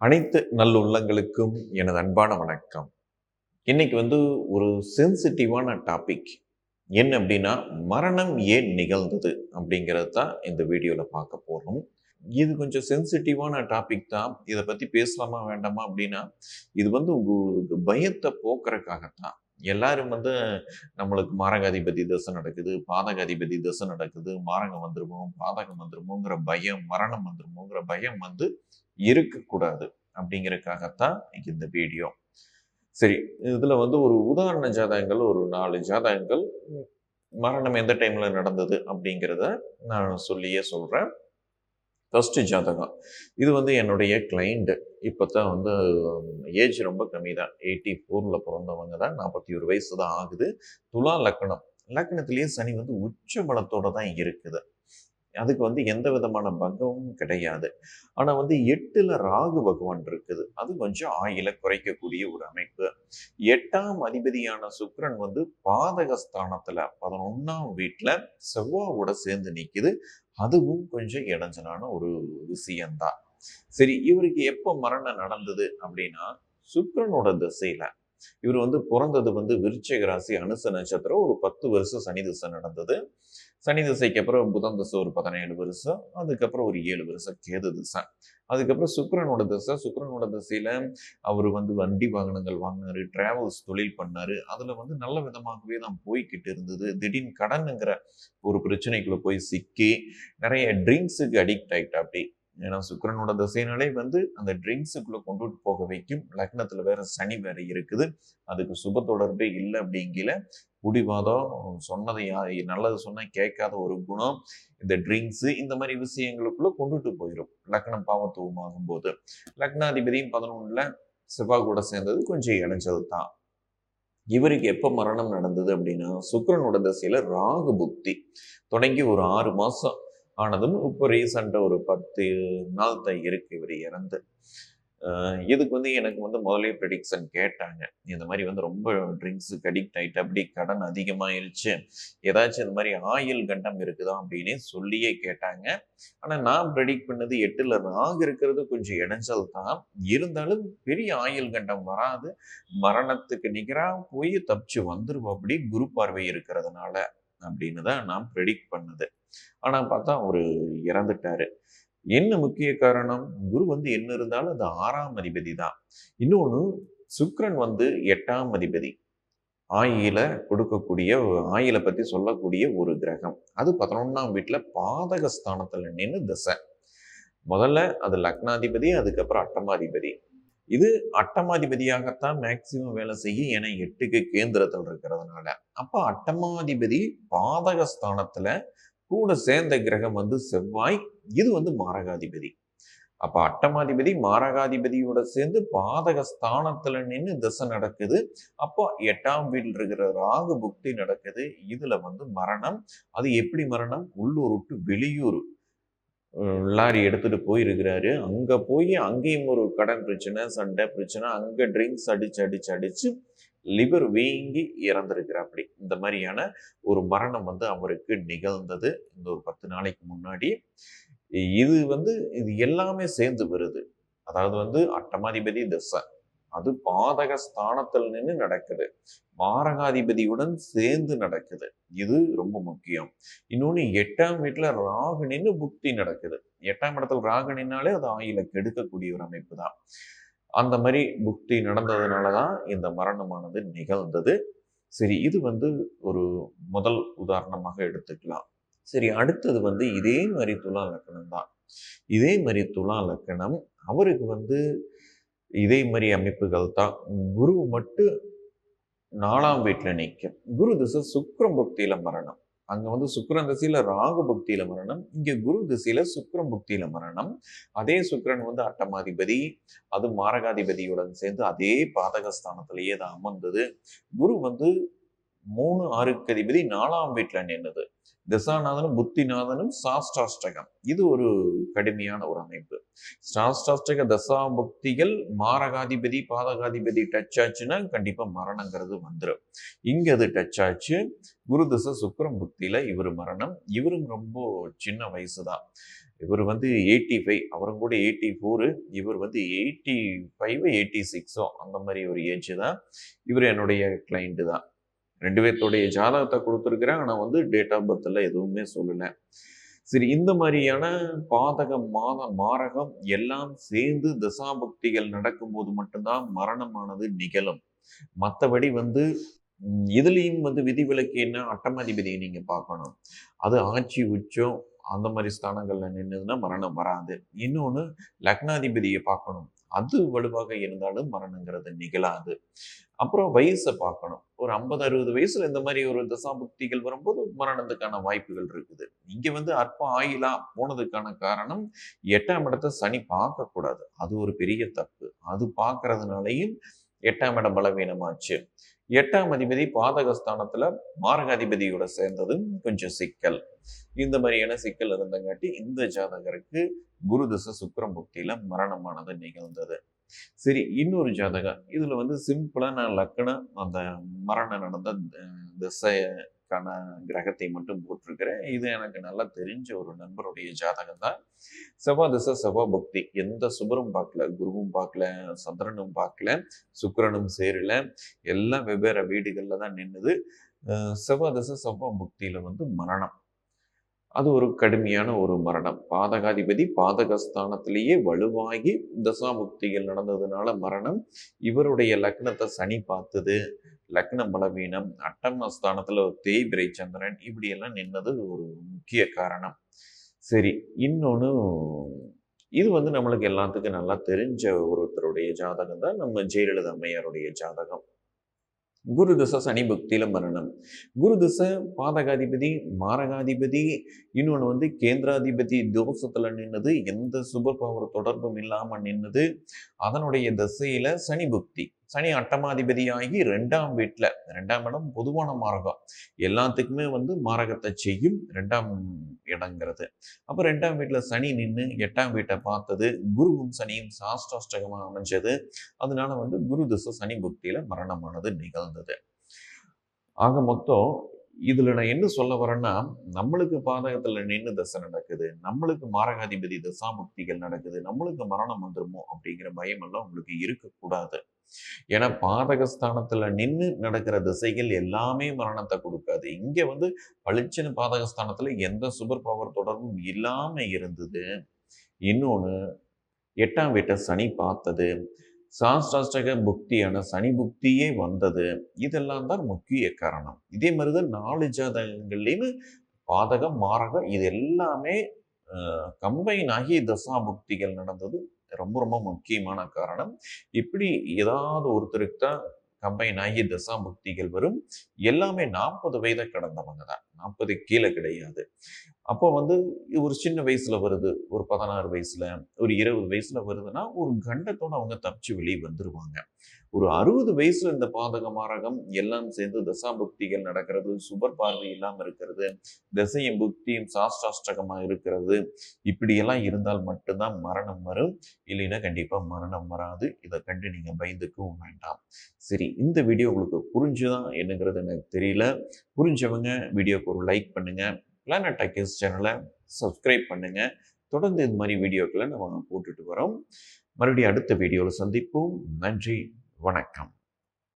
அனைத்து நல்லுள்ளங்களுக்கும் எனது அன்பான வணக்கம். இன்னைக்கு வந்து ஒரு சென்சிட்டிவான டாபிக் என்ன அப்படின்னா மரணம் ஏன் நிகழ்ந்தது அப்படிங்கிறது தான் இந்த வீடியோவில் பார்க்க போகிறோம் இது கொஞ்சம் சென்சிட்டிவான டாபிக் தான். இதை பற்றி பேசலாமா வேண்டாமா அப்படின்னா இது வந்து உங்களுக்கு பயத்தை போக்குறதுக்காகத்தான். எல்லாரும் வந்து நம்மளுக்கு மாரகாதிபதி தசை நடக்குது பாதகாதிபதி தசை நடக்குது மாரகம் வந்துருமோ பாதகம் வந்துருமோங்கிற பயம் மரணம் வந்துருமோங்கிற பயம் வந்து இருக்கக்கூடாது அப்படிங்கிறதுக்காகத்தான் இந்த வீடியோ. சரி இதில் வந்து ஒரு உதாரண ஜாதகங்கள் ஒரு நாலு ஜாதகங்கள் மரணம் எந்த டைமில் நடந்தது அப்படிங்கிறத நான் சொல்லியே சொல்கிறேன் ஃபஸ்ட்டு ஜாதகம். இது வந்து என்னுடைய கிளைண்ட்டு இப்போ தான் வந்து ஏஜ் ரொம்ப கம்மி தான் எயிட்டி ஃபோரில் பிறந்தவங்க தான். நாற்பத்தி ஒரு வயசு தான் ஆகுது. துலா லக்னம் லக்னத்துலேயே சனி வந்து உச்ச பலத்தோடு தான் இருக்குது. அதுக்கு வந்து எந்த விதமான பங்கமும் கிடையாது. ஆனால் வந்து எட்டில் ராகு பகவான் இருக்குது. அது கொஞ்சம் ஆயில குறைக்கக்கூடிய ஒரு அமைப்பு. எட்டாம் அதிபதியான சுக்கரன் வந்து பாதகஸ்தானத்தில் பதினொன்னாம் வீட்டில் செவ்வாவோட சேர்ந்து நிற்கிது அதுவும் கொஞ்சம் இடைஞ்சலான ஒரு விஷயம்தான். சரி இவருக்கு எப்போ மரணம் நடந்தது அப்படின்னா சுக்கரனோட திசையில. இவர் வந்து பிறந்தது வந்து விருச்சிக ராசி அனுச நட்சத்திரம். ஒரு பத்து வருஷம் சனி திசை நடந்தது. சனி திசைக்கு அப்புறம் புதன் திசை ஒரு பதினேழு வருஷம். அதுக்கப்புறம் ஒரு ஏழு வருஷம் கேது திசை. அதுக்கப்புறம் சுக்கரனோட திசை. சுக்கரனோட திசையில அவர் வந்து வண்டி வாகனங்கள் வாங்கினாரு டிராவல்ஸ் தொழில் பண்ணாரு. அதுல வந்து நல்ல விதமாகவே தான் போய்கிட்டு இருந்தது. திடீர்னு கடனுங்கிற ஒரு பிரச்சனைக்குள்ள போய் சிக்கி நிறைய ட்ரிங்க்ஸுக்கு அடிக்ட் ஆகிட்டா அப்படி ஏன்னா சுக்கரனோட திசைனாலே வந்து அந்த ட்ரிங்க்ஸுக்குள்ள கொண்டுட்டு போக வைக்கும். லக்னத்துல வேற சனி வேற இருக்குது. அதுக்கு சுப தொடர்பே இல்லை அப்படிங்கல குடிவாதம் சொன்னதை நல்லது சொன்னால் கேட்காத ஒரு குணம் இந்த ட்ரிங்க்ஸ் இந்த மாதிரி விஷயங்களுக்குள்ள கொண்டுட்டு போயிடும் லக்னம் பாவத்துவம் ஆகும்போது லக்னாதிபதியும் பதினொன்றில் செவ்வாய் கூட சேர்ந்தது கொஞ்சம் இணைஞ்சது தான். இவருக்கு எப்ப மரணம் நடந்தது அப்படின்னா சுக்கரனோட திசையில ராகு புக்தி தொடங்கி ஒரு ஆறு மாசம். ஆனதும் இப்போ ரீசண்டாக ஒரு பத்து நாள் தான் இருக்கு இவர் இறந்து. இதுக்கு வந்து எனக்கு வந்து முதலே ப்ரெடிக்ஷன் கேட்டாங்க. இந்த மாதிரி வந்து ரொம்ப ட்ரிங்க்ஸுக்கு அடிக்ட் ஆகிட்டு அப்படி கடன் அதிகமாயிருச்சு. ஏதாச்சும் இந்த மாதிரி ஆயில் கண்டம் இருக்குதா அப்படின்னு சொல்லியே கேட்டாங்க. ஆனால் நான் ப்ரெடிக்ட் பண்ணது எட்டுல ராகு இருக்கிறது கொஞ்சம் இடைஞ்சல் தான். இருந்தாலும் பெரிய ஆயில் கண்டம் வராது. மரணத்துக்கு நிகராக போய் தப்பிச்சு வந்துருவோம் அப்படி குரு பார்வை இருக்கிறதுனால அப்படின்னு தான் நான் ப்ரெடிக்ட் பண்ணது. ஆனா பார்த்தா அவரு இறந்துட்டாரு. என்ன முக்கிய காரணம்? குரு வந்து என்ன இருந்தாலும் அது ஆறாம் அதிபதி தான். இன்னொன்னு சுக்கிரன் வந்து எட்டாம் அதிபதி. ஆயில கொடுக்கக்கூடிய ஆயில பத்தி சொல்லக்கூடிய ஒரு கிரகம். அது பதினொன்னாம் வீட்டுல பாதகஸ்தானத்துல நின்று திசை. முதல்ல அது லக்னாதிபதி அதுக்கப்புறம் அட்டமாதிபதி. இது அட்டமாதிபதியாகத்தான் மேக்சிமம் வேலை செய்யும் ஏன்னா எட்டுக்கு கேந்திரத்தில் இருக்கிறதுனால. அப்ப அட்டமாதிபதி பாதகஸ்தானத்தில் கூட சேர்ந்த கிரகம் வந்து செவ்வாய் இது வந்து மாரகாதிபதி. அப்போ அட்டமாதிபதி மாரகாதிபதியோட சேர்ந்து பாதக ஸ்தானத்தில் நின்று திசை நடக்குது. அப்போ எட்டாம் வீட்டில் இருக்கிற ராகு புக்தி நடக்குது. இதில் வந்து மரணம். அது எப்படி மரணம்? உள்ளூர் விட்டு வெளியூர். லாரி எடுத்துட்டு போயிருக்கிறாரு. அங்கே போய் அங்கேயும் ஒரு கடன் பிரச்சனை சண்டை பிரச்சனை. அங்கே ட்ரிங்க்ஸ் அடிச்சு அடிச்சு அடிச்சு லிவர் வீங்கி இறந்திருக்கிறாப்படி. இந்த மாதிரியான ஒரு மரணம் வந்து அவருக்கு நிகழ்ந்தது. இந்த ஒரு பத்து நாளைக்கு முன்னாடி. இது வந்து இது எல்லாமே சேர்ந்து வருது. அதாவது வந்து அட்டமாதிபதி திசை. அது பாதக ஸ்தானத்தில் நின்று நடக்குது. மாரகாதிபதியுடன் சேர்ந்து நடக்குது. இது ரொம்ப முக்கியம். இன்னொன்று எட்டாம் வீட்டில் ராகு நின்று புக்தி நடக்குது. எட்டாம் இடத்துல ராகு நின்னாலே அது ஆயில கெடுக்கக்கூடிய ஒரு அமைப்பு தான். அந்த மாதிரி புக்தி நடந்ததுனால தான் இந்த மரணமானது நிகழ்ந்தது. சரி இது வந்து ஒரு முதல் உதாரணமாக எடுத்துக்கலாம். சரி அடுத்தது வந்து இதே மாதிரி துலா லக்கணம் தான். இதே மாதிரி துலா லக்கணம் அவருக்கு வந்து இதே மாதிரி அமைப்புகள் தான். குரு மட்டும் நாலாம் வீட்டில் நிற்கும் குரு திசை சுக்ரம் புக்தியில் மரணம். அங்கே வந்து சுக்கரன் திசையில் ராகு பக்தியில் மரணம் இங்கே குரு திசையில் சுக்கரன் பக்தியில் மரணம். அதே சுக்கரன் வந்து அட்டமாதிபதி அது மாரகாதிபதியுடன் சேர்ந்து அதே பாதகஸ்தானத்திலேயே தான் அமர்ந்தது. குரு வந்து மூணு ஆறுக்கு அதிபதி நாலாம் வீட்டில் நின்னுது. திசாநாதனும் புத்திநாதனும் சாஷ்டாஷ்டகம். இது ஒரு கடுமையான ஒரு அமைப்பு. சாஷ்டாஷ்டக தசாபக்திகள் மாரகாதிபதி பாதகாதிபதி டச் ஆச்சுன்னா கண்டிப்பா மரணங்கிறது வந்துடும் இங்க அது டச் ஆச்சு. குரு தசை சுக்கரம் புக்தியில் இவர் மரணம். இவரும் ரொம்ப சின்ன வயசுதான். இவர் வந்து எயிட்டி ஃபைவ் அவரும் கூட எயிட்டி ஃபோரு இவர் வந்து எயிட்டி ஃபைவ் எயிட்டி சிக்ஸோ அந்த மாதிரி ஒரு ஏஜ் தான். இவர் என்னுடைய கிளைண்ட்டு தான். ரெண்டு பேர்த்துடைய ஜாதகத்தை கொடுத்துருக்குறேன். ஆனால் வந்து டேட் ஆஃப் பர்த்தில் எதுவுமே சொல்லலை. சரி இந்த மாதிரியான பாதகம் மாத மாரகம் எல்லாம் சேர்ந்து தசாபக்திகள் நடக்கும்போது மட்டும்தான் மரணமானது நிகழும். மற்றபடி வந்து இதுலேயும் வந்து விதிவிலக்கு என்ன? அட்டமாதிபதியை நீங்கள் பார்க்கணும். அது ஆட்சி உச்சம் அந்த மாதிரி ஸ்தானங்களில் நின்றுதுன்னா மரணம் வராது. இன்னொன்று லக்னாதிபதியை பார்க்கணும். அது வலுவாக இருந்தாலும் மரணங்கிறது நிகழாது. அப்புறம் வயசை பார்க்கணும். ஒரு ஐம்பது அறுபது வயசுல இந்த மாதிரி ஒரு தசாபுக்திகள் வரும்போது மரணத்துக்கான வாய்ப்புகள் இருக்குது. இங்க வந்து அற்ப ஆயிலா போனதுக்கான காரணம் எட்டாம் இடத்தை சனி பார்க்கக்கூடாது. அது ஒரு பெரிய தப்பு. அது பார்க்கறதுனாலையும் எட்டாம் இடம் பலவீனமாச்சு. எட்டாம் அதிபதி பாதகஸ்தானத்துல மாரகாதிபதியோட சேர்ந்ததும் கொஞ்சம் சிக்கல். இந்த மாதிரியான சிக்கல் இருந்தங்காட்டி இந்த ஜாதகருக்கு குரு திசை சுக்கிரம் புக்தியில மரணமானது நிகழ்ந்தது. சரி இன்னொரு ஜாதகம். இதுல வந்து சிம்பிளா நான் லக்கணம் அந்த மரணம் நடந்த திசைக்கான கிரகத்தை மட்டும் போட்டிருக்கிறேன். இது எனக்கு நல்லா தெரிஞ்ச ஒரு நண்பருடைய ஜாதகம் தான். செவ்வா திசை செவ்வா பக்தி. எந்த சுபரும் பார்க்கல குருவும் பார்க்கல சந்திரனும் பார்க்கல சுக்கரனும் சேரல. எல்லாம் வெவ்வேறு வீடுகளில் தான் நின்னுது. செவ்வா திசை செவ்வா புக்தியில வந்து மரணம். அது ஒரு கடுமையான ஒரு மரணம். பாதகாதிபதி பாதகஸ்தானத்திலேயே வலுவாகி தசாபுக்திகள் நடந்ததுனால மரணம். இவருடைய லக்னத்தை சனி பார்த்தது. லக்ன பலவீனம். அட்டம ஸ்தானத்தில் ஒரு தேய்பிரை சந்திரன். இப்படியெல்லாம் நின்னது ஒரு முக்கிய காரணம். சரி இன்னொன்று இது வந்து நம்மளுக்கு எல்லாத்துக்கும் நல்லா தெரிஞ்ச ஒருத்தருடைய ஜாதகம் தான் நம்ம ஜெயலலிதா அம்மையாருடைய ஜாதகம். குரு திசை சனி பக்தியில் மரணம் குரு திசை பாதகாதிபதி மாரகாதிபதி இன்னொன்று வந்து கேந்திராதிபதி தோஷத்துல நின்னது எந்த சுப பவர் தொடர்பும் இல்லாமல் நின்னது. அதனுடைய திசையில சனி பக்தி. சனி அட்டமாதிபதியாகி ரெண்டாம் வீட்டில் ரெண்டாம் இடம் பொதுவான மாரகம். எல்லாத்துக்குமே வந்து மாரகத்தை செய்யும் ரெண்டாம் இடங்கிறது. அப்போ ரெண்டாம் வீட்டுல சனி நின்று எட்டாம் வீட்டை பார்த்தது குருவும் சனியும் சாஷ்டாஷ்டகமா அமைஞ்சது. அதனால வந்து குரு திசை சனி புக்தியில மரணமானது நிகழ்ந்தது. ஆக மொத்தம் இதுல நான் என்ன சொல்ல வரேன்னா நம்மளுக்கு பாதகத்துல நின்று தசை நடக்குது நம்மளுக்கு மாரகாதிபதி தசாமுக்திகள் நடக்குது நம்மளுக்கு மரணம் வந்துருமோ அப்படிங்கிற பயம் எல்லாம் உங்களுக்கு இருக்கக்கூடாது. ஏன்னா பாதகஸ்தானத்துல நின்று நடக்கிற திசைகள் எல்லாமே மரணத்தை கொடுக்காது. இங்க வந்து பளிச்சுன்னு பாதகஸ்தானத்துல எந்த சூப்பர் பவர் தொடர்பும் இல்லாம இருந்தது. இன்னொன்னு எட்டாம் வீட்டை சனி பார்த்தது. சாஸ்திராஷ்டக புக்தியான சனி புக்தியே வந்தது. இதெல்லாம் தான் முக்கிய காரணம். இதே மாதிரி தான் நாலு ஜாதகங்கள்லேயுமே பாதகம் மாரகம் இது எல்லாமே கம்பைன் ஆகி தசா புக்திகள் நடந்தது. ரொம்ப ரொம்ப முக்கியமான காரணம். இப்படி ஏதாவது ஒருத்தருக்கு தான் கம்பைன் ஆகி தசா புக்திகள் வரும். எல்லாமே நாற்பது வயதை கடந்தவங்க தான். நாற்பது கீழே கிடையாது. அப்போ வந்து ஒரு சின்ன வயசுல வருது ஒரு பதினாறு வயசுல ஒரு இருபது வயசுல வருதுன்னா ஒரு கண்டத்தோட அவங்க தப்பிச்சு வெளியே வந்துருவாங்க. ஒரு அறுபது வயசுல இந்த பாதக மாரகம் எல்லாம் சேர்ந்து தசாபுக்திகள் நடக்கிறது சுபர் பார்வை இல்லாம இருக்கிறது தசையும் புக்தியும் சாஷ்டாஷ்டகமா இருக்கிறது இப்படியெல்லாம் இருந்தால் மட்டும்தான் மரணம் வரும். இல்லைன்னா கண்டிப்பா மரணம் வராது. இதை கண்டு நீங்க பயந்துக்கவும் வேண்டாம். சரி இந்த வீடியோ உங்களுக்கு புரிஞ்சுதான் என்னங்கிறது எனக்கு தெரியல. புரிஞ்சவங்க வீடியோக்கு ஒரு லைக் பண்ணுங்கள் பிளானட் டக்கஸ் சேனலை சப்ஸ்கிரைப் பண்ணுங்கள் தொடர்ந்து இது மாதிரி வீடியோக்களை நம்ம போட்டுட்டு வரோம். மறுபடியும் அடுத்த வீடியோவில் சந்திப்போம். நன்றி. வணக்கம்.